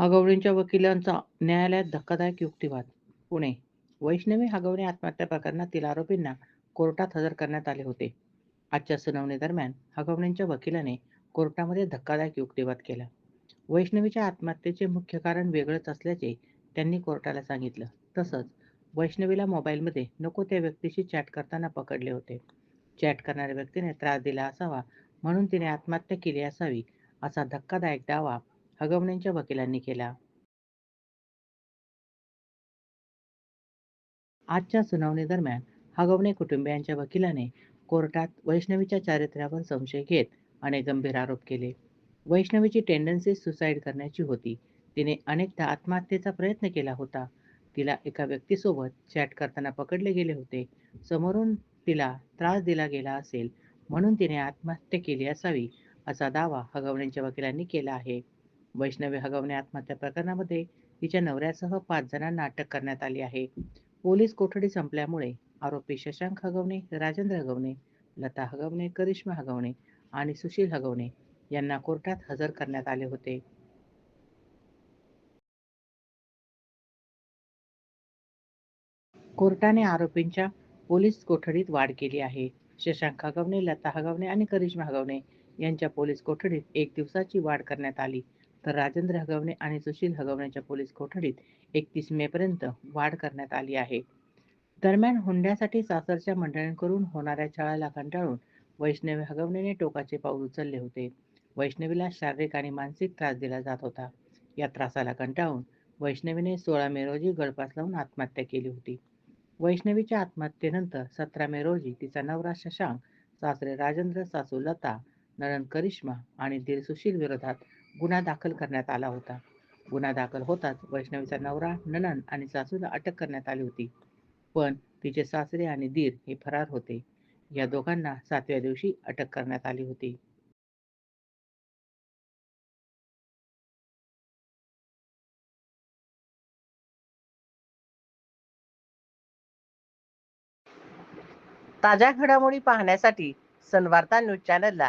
हगवणेंच्या वकिलांचा न्यायालयात धक्कादायक युक्तिवाद. पुणे. वैष्णवी हगवणे आत्महत्या प्रकरणातील तिला आरोपींना कोर्टात हजर करण्यात आले होते. आजच्या सुनावणीदरम्यान हगवणेंच्या वकिलाने कोर्टामध्ये धक्कादायक युक्तिवाद केला. वैष्णवीच्या आत्महत्येचे मुख्य कारण वेगळंच असल्याचे त्यांनी कोर्टाला सांगितलं. तसंच वैष्णवीला मोबाईलमध्ये नको त्या व्यक्तीशी चॅट करताना पकडले होते. चॅट करणाऱ्या व्यक्तीने त्रास दिला असावा म्हणून तिने आत्महत्या केली असावी असा धक्कादायक दावा हगवणेंच्या वकिलांनी केला. आजच्या सुनावणी दरम्यान हगवणे कुटुंबियांच्या वकिलाने कोर्टात वैष्णवीच्या चारित्र्यावर संशय घेत अनेक गंभीर आरोप केले. वैष्णवीची टेंडन्सी सुसाईड करण्याची होती. तिने अनेकदा आत्महत्येचा प्रयत्न केला होता. तिला एका व्यक्तीसोबत चॅट करताना पकडले गेले होते. समोरून तिला त्रास दिला गेला असेल म्हणून तिने आत्महत्या केली असावी असा दावा हगवण्यांच्या वकिलांनी केला आहे. वैष्णवी हगवणे आत्महत्या प्रकरणामध्ये तिच्या नवऱ्यासह पाच जणांना अटक करण्यात आली आहे. पोलीस कोठडी संपल्यामुळे आरोपी शशांक हगवणे राजेंद्र हगवणे लता हगवणे करिश्मा हगवणे आणि सुशील हगवणे यांना कोर्टात हजर करण्यात आले होते. कोर्टाने आरोपींच्या पोलीस कोठडीत वाढ केली आहे. शशांक हगवणे लता हगवणे आणि करिश्मा हगवणे यांच्या पोलीस कोठडीत एक दिवसाची वाढ करण्यात आली. तर राजेंद्र हगवणे आणि सुशील हगवण्याच्या पोलीस कोठडीत एकतीस मे पर्यंत वाढ करण्यात आली आहे. दरम्यान हुंड्यासाठी सासरच्या मंडळींकडून होणाऱ्या छळाला कंटाळून वैष्णवी हगवणेने टोकाचे पाऊल उचलले होते. वैष्णवीला शारीरिक आणि मानसिक त्रास दिला जात होता. या त्रासाला कंटाळून वैष्णवीने सोळा मे रोजी गळपास लावून आत्महत्या केली होती. वैष्णवीच्या आत्महत्येनंतर सतरा मे रोजी तिचा नवरा शशांक सासरे राजेंद्र सासू लता नणन करिश्मा आणि दिल सुशील विरोधात गुन्हा दाखल करण्यात आला होता. गुन्हा दाखल होताच वैष्णवीचा नवरा ननन आणि सासूला अटक करण्यात आली होती. पण तिचे सासरे आणि दीर हे फरार होते. या दोघांना सातव्या दिवशी अटक करण्यात आली होती. ताज्या घडामोडी पाहण्यासाठी सनवार्ता न्यूज चॅनलला